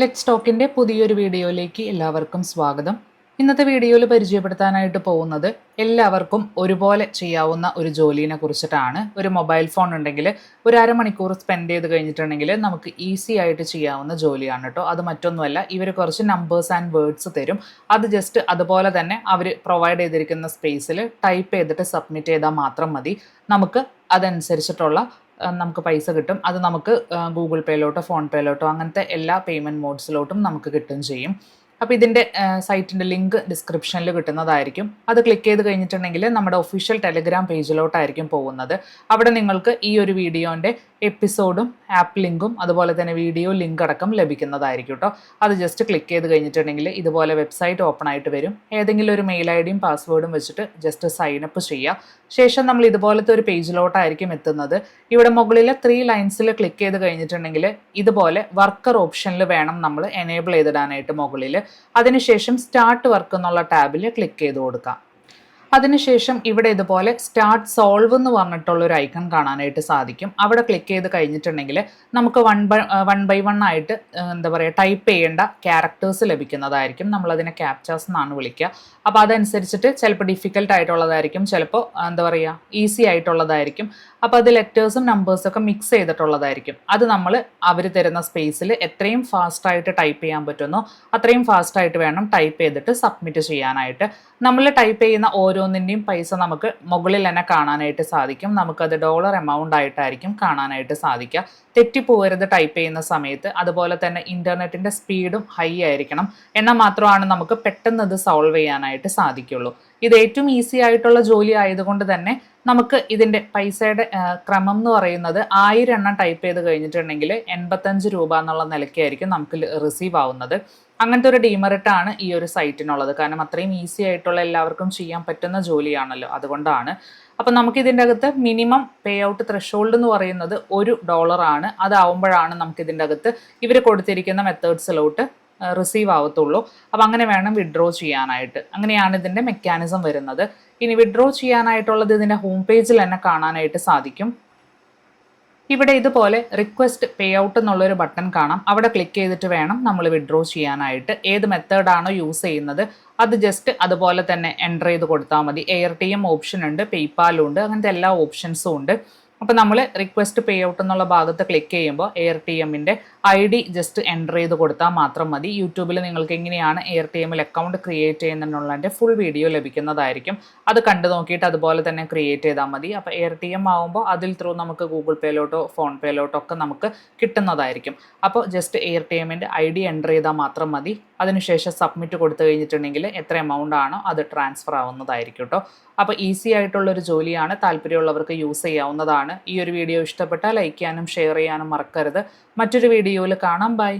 Let സ്റ്റോക്കിന്റെ പുതിയൊരു വീഡിയോയിലേക്ക് എല്ലാവർക്കും സ്വാഗതം. ഇന്നത്തെ വീഡിയോയിൽ പരിചയപ്പെടുത്താനായിട്ട് പോകുന്നത് എല്ലാവർക്കും ഒരുപോലെ ചെയ്യാവുന്ന ഒരു ജോലിനെ കുറിച്ചിട്ടാണ്. ഒരു മൊബൈൽ ഫോൺ ഉണ്ടെങ്കിൽ ഒരു അരമണിക്കൂർ സ്പെൻഡ് ചെയ്ത് കഴിഞ്ഞിട്ടുണ്ടെങ്കിൽ നമുക്ക് ഈസി ആയിട്ട് ചെയ്യാവുന്ന ജോലിയാണ് കേട്ടോ. അത് മറ്റൊന്നുമല്ല ഇവർ കുറച്ച് നമ്പേഴ്സ് ആൻഡ് വേർഡ്സ് തരും. അത് ജസ്റ്റ് അതുപോലെ തന്നെ അവർ പ്രൊവൈഡ് ചെയ്തിരിക്കുന്ന സ്പേസിൽ ടൈപ്പ് ചെയ്തിട്ട് സബ്മിറ്റ് ചെയ്താൽ മാത്രം മതി. നമുക്ക് അതനുസരിച്ചിട്ടുള്ള നമുക്ക് പൈസ കിട്ടും. അത് നമുക്ക് ഗൂഗിൾ പേയിലോട്ടോ ഫോൺ പേയിലോട്ടോ അങ്ങനത്തെ എല്ലാ പേയ്മെന്റ് മോഡ്സിലോട്ടും നമുക്ക് കിട്ടുകയും ചെയ്യും. അപ്പോൾ ഇതിന്റെ സൈറ്റിന്റെ ലിങ്ക് ഡിസ്ക്രിപ്ഷനിൽ കിട്ടുന്നതായിരിക്കും. അത് ക്ലിക്ക് ചെയ്ത് കഴിഞ്ഞിട്ടുണ്ടെങ്കിൽ നമ്മുടെ ഒഫീഷ്യൽ ടെലിഗ്രാം പേജിലോട്ടായിരിക്കും പോകുന്നത്. അവിടെ നിങ്ങൾക്ക് ഈ ഒരു വീഡിയോന്റെ എപ്പിസോഡും ആപ്പ് ലിങ്കും അതുപോലെ തന്നെ വീഡിയോ ലിങ്ക് അടക്കം ലഭിക്കുന്നതായിരിക്കും കേട്ടോ അത് ജസ്റ്റ് ക്ലിക്ക് ചെയ്ത് കഴിഞ്ഞിട്ടുണ്ടെങ്കിൽ ഇതുപോലെ വെബ്സൈറ്റ് ഓപ്പൺ ആയിട്ട് വരും. ഏതെങ്കിലും ഒരു മെയിൽ ഐ ഡിയും പാസ്വേഡും വെച്ചിട്ട് ജസ്റ്റ് സൈൻ അപ്പ് ചെയ്യുക ശേഷം നമ്മൾ ഇതുപോലത്തെ ഒരു പേജിലോട്ടായിരിക്കും എത്തുന്നത്. ഇവിടെ മുകളിലെ ത്രീ ലൈൻസിൽ ക്ലിക്ക് ചെയ്ത് കഴിഞ്ഞിട്ടുണ്ടെങ്കിൽ ഇതുപോലെ വർക്കർ ഓപ്ഷനിൽ വേണം നമ്മൾ എനേബിൾ ചെയ്തിടാനായിട്ട് മുകളിൽ അതിനുശേഷം സ്റ്റാർട്ട് വർക്ക് എന്നുള്ള ടാബിൽ ക്ലിക്ക് ചെയ്ത് കൊടുക്കാം. അതിനുശേഷം ഇവിടെ ഇതുപോലെ സ്റ്റാർട്ട് സോൾവ് എന്ന് പറഞ്ഞിട്ടുള്ള ഒരു ഐക്കൺ കാണാനായിട്ട് സാധിക്കും. അവിടെ ക്ലിക്ക് ചെയ്ത് കഴിഞ്ഞിട്ടുണ്ടെങ്കിൽ നമുക്ക് one by one by one ആയിട്ട് എന്താ പറയുക ടൈപ്പ് ചെയ്യേണ്ട ക്യാരക്ടേഴ്സ് ലഭിക്കുന്നതായിരിക്കും. നമ്മളതിനെ ക്യാപ്ചേഴ്സ് എന്നാണ് വിളിക്കുക. അപ്പോൾ അതനുസരിച്ചിട്ട് ചിലപ്പോൾ ഡിഫിക്കൽട്ട് ആയിട്ടുള്ളതായിരിക്കും ചിലപ്പോൾ എന്താ പറയുക ഈസി ആയിട്ടുള്ളതായിരിക്കും. അപ്പോൾ അത് ലെറ്റേഴ്സും നമ്പേഴ്സും ഒക്കെ മിക്സ് ചെയ്തിട്ടുള്ളതായിരിക്കും. അത് നമ്മൾ അവർ തരുന്ന സ്പേസിൽ എത്രയും ഫാസ്റ്റായിട്ട് ടൈപ്പ് ചെയ്യാൻ പറ്റുന്നോ അത്രയും ഫാസ്റ്റായിട്ട് വേണം ടൈപ്പ് ചെയ്തിട്ട് സബ്മിറ്റ് ചെയ്യാനായിട്ട്. നമ്മൾ ടൈപ്പ് ചെയ്യുന്ന ഓരോന്നിന്റെയും പൈസ നമുക്ക് മുകളിൽ തന്നെ കാണാനായിട്ട് സാധിക്കും. നമുക്കത് ഡോളർ എമൗണ്ട് ആയിട്ടായിരിക്കും കാണാനായിട്ട് സാധിക്കുക. തെറ്റിപ്പോകരുത് ടൈപ്പ് ചെയ്യുന്ന സമയത്ത് അതുപോലെ തന്നെ ഇന്റർനെറ്റിന്റെ സ്പീഡും ഹൈ ആയിരിക്കണം. എന്നാൽ മാത്രമാണ് നമുക്ക് പെട്ടെന്ന് ഇത് സോൾവ് ചെയ്യാനായിട്ട് സാധിക്കുള്ളൂ ഇത് ഏറ്റവും ഈസി ആയിട്ടുള്ള ജോലി ആയതുകൊണ്ട് തന്നെ നമുക്ക് ഇതിന്റെ പൈസയുടെ ക്രമം എന്ന് പറയുന്നത് ആയിരം എണ്ണം ടൈപ്പ് ചെയ്ത് കഴിഞ്ഞിട്ടുണ്ടെങ്കിൽ എൺപത്തഞ്ച് രൂപ എന്നുള്ള നിലയ്ക്കായിരിക്കും നമുക്ക് റിസീവ് ആവുന്നത്. അങ്ങനത്തെ ഒരു ഡിമെറിറ്റാണ് ഈ ഒരു സൈറ്റിനുള്ളത് കാരണം അത്രയും ഈസി ആയിട്ടുള്ള എല്ലാവർക്കും ചെയ്യാൻ പറ്റുന്ന ജോലിയാണല്ലോ അതുകൊണ്ടാണ്. അപ്പം നമുക്ക് ഇതിന്റെ അകത്ത് മിനിമം പേ ഔട്ട് ത്രഷോൾഡ് എന്ന് പറയുന്നത് ഒരു ഡോളറാണ് അതാവുമ്പോഴാണ് നമുക്ക് ഇതിന്റെ അകത്ത് ഇവർ കൊടുത്തിരിക്കുന്ന മെത്തേഡ്സിലോട്ട് റിസീവ് ആവത്തുള്ളൂ. അപ്പം അങ്ങനെ വേണം വിഡ്രോ ചെയ്യാനായിട്ട്. അങ്ങനെയാണ് ഇതിന്റെ മെക്കാനിസം വരുന്നത്. ഇനി വിഡ്രോ ചെയ്യാനായിട്ടുള്ളത് ഇതിന്റെ ഹോം പേജിൽ തന്നെ കാണാനായിട്ട് സാധിക്കും. ഇവിടെ ഇതുപോലെ റിക്വസ്റ്റ് പേ ഔട്ട് എന്നുള്ളൊരു ബട്ടൺ കാണാം. അവിടെ ക്ലിക്ക് ചെയ്തിട്ട് വേണം നമ്മൾ വിഡ്രോ ചെയ്യാനായിട്ട്. ഏത് മെത്തേഡാണോ യൂസ് ചെയ്യുന്നത് അത് ജസ്റ്റ് അതുപോലെ തന്നെ എന്റർ ചെയ്ത് കൊടുത്താൽ മതി. എയർ ടി എം ഓപ്ഷൻ ഉണ്ട് പേയ്പാലും ഉണ്ട് അങ്ങനത്തെ എല്ലാ ഓപ്ഷൻസും ഉണ്ട്. അപ്പോൾ നമ്മൾ റിക്വസ്റ്റ് പേ ഔട്ട് എന്നുള്ള ഭാഗത്ത് ക്ലിക്ക് ചെയ്യുമ്പോൾ എയർ ടി എമ്മിന്റെ ഐ ഡി ജസ്റ്റ് എന്റർ ചെയ്ത് കൊടുത്താൽ മാത്രം മതി. യൂട്യൂബിൽ നിങ്ങൾക്ക് എങ്ങനെയാണ് എയർ ടി എമ്മിൽ അക്കൗണ്ട് ക്രിയേറ്റ് ചെയ്യുന്നതിനുള്ളതിന്റെ ഫുൾ വീഡിയോ ലഭിക്കുന്നതായിരിക്കും. അത് കണ്ടു നോക്കിയിട്ട് അതുപോലെ തന്നെ ക്രിയേറ്റ് ചെയ്താൽ മതി. അപ്പോൾ എയർ ടി എം ആകുമ്പോൾ അതിൽ ത്രൂ നമുക്ക് ഗൂഗിൾ പേയിലോട്ടോ ഫോൺ പേയിലോട്ടോ ഒക്കെ നമുക്ക് കിട്ടുന്നതായിരിക്കും. അപ്പോൾ ജസ്റ്റ് എയർ ടി എമ്മിന്റെ ഐ ഡി എന്റർ ചെയ്താൽ മാത്രം മതി. അതിനുശേഷം സബ്മിറ്റ് കൊടുത്തു കഴിഞ്ഞിട്ടുണ്ടെങ്കിൽ എത്ര എമൗണ്ട് ആണോ അത് ട്രാൻസ്ഫർ ആവുന്നതായിരിക്കും കേട്ടോ അപ്പോൾ ഈസി ആയിട്ടുള്ളൊരു ജോലിയാണ് താല്പര്യമുള്ളവർക്ക് യൂസ് ചെയ്യാവുന്നതാണ്. ഈ ഒരു വീഡിയോ ഇഷ്ടപ്പെട്ടാൽ ലൈക്ക് ചെയ്യാനും ഷെയർ ചെയ്യാനും മറക്കരുത്. മറ്റൊരു വീഡിയോയിൽ കാണാം. ബൈ